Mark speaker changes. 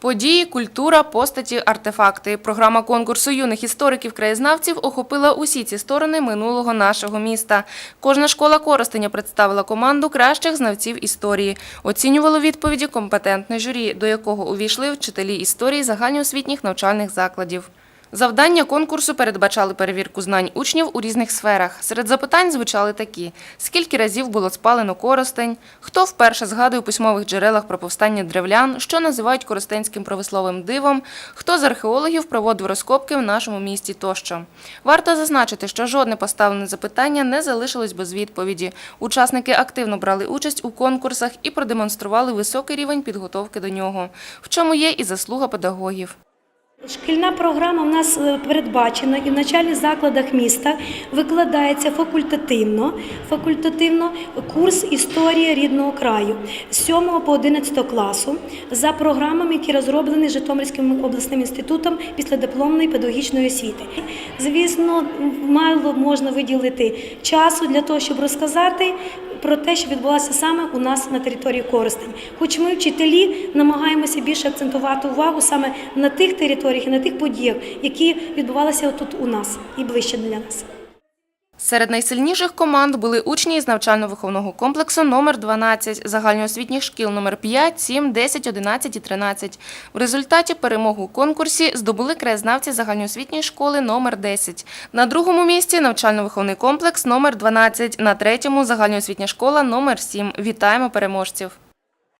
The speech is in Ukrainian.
Speaker 1: Події, культура, постаті, артефакти. Програма конкурсу юних істориків-краєзнавців охопила усі ці сторони минулого нашого міста. Кожна школа Коростеня представила команду кращих знавців історії. Оцінювало відповіді компетентне журі, до якого увійшли вчителі історії загальноосвітніх навчальних закладів. Завдання конкурсу передбачали перевірку знань учнів у різних сферах. Серед запитань звучали такі: скільки разів було спалено коростень, хто вперше згадує у письмових джерелах про повстання древлян, що називають коростенським правословим дивом, хто з археологів проводив розкопки в нашому місті тощо. Варто зазначити, що жодне поставлене запитання не залишилось без відповіді. Учасники активно брали участь у конкурсах і продемонстрували високий рівень підготовки до нього, в чому є і заслуга педагогів.
Speaker 2: Шкільна програма в нас е, передбачена і в навчальних закладах міста викладається факультативно, факультативно курс історії рідного краю з 7 по 11 класу за програмами, які розроблені Житомирським обласним інститутом післядипломної педагогічної освіти. Звісно, мало можна виділити часу для того, щоб розказати про те, що відбулося саме у нас на території Коростень. Хоч ми, вчителі, намагаємося більше акцентувати увагу саме на тих територіях і на тих подіях, які відбувалися тут у нас і ближче для нас.
Speaker 1: Серед найсильніших команд були учні із навчально-виховного комплексу номер 12 загальноосвітніх шкіл номер 5, 7, 10, 11 і 13. В результаті перемогу у конкурсі здобули краєзнавці загальноосвітньої школи номер 10. На другому місці навчально-виховний комплекс номер 12, на третьому загальноосвітня школа номер 7. Вітаємо переможців!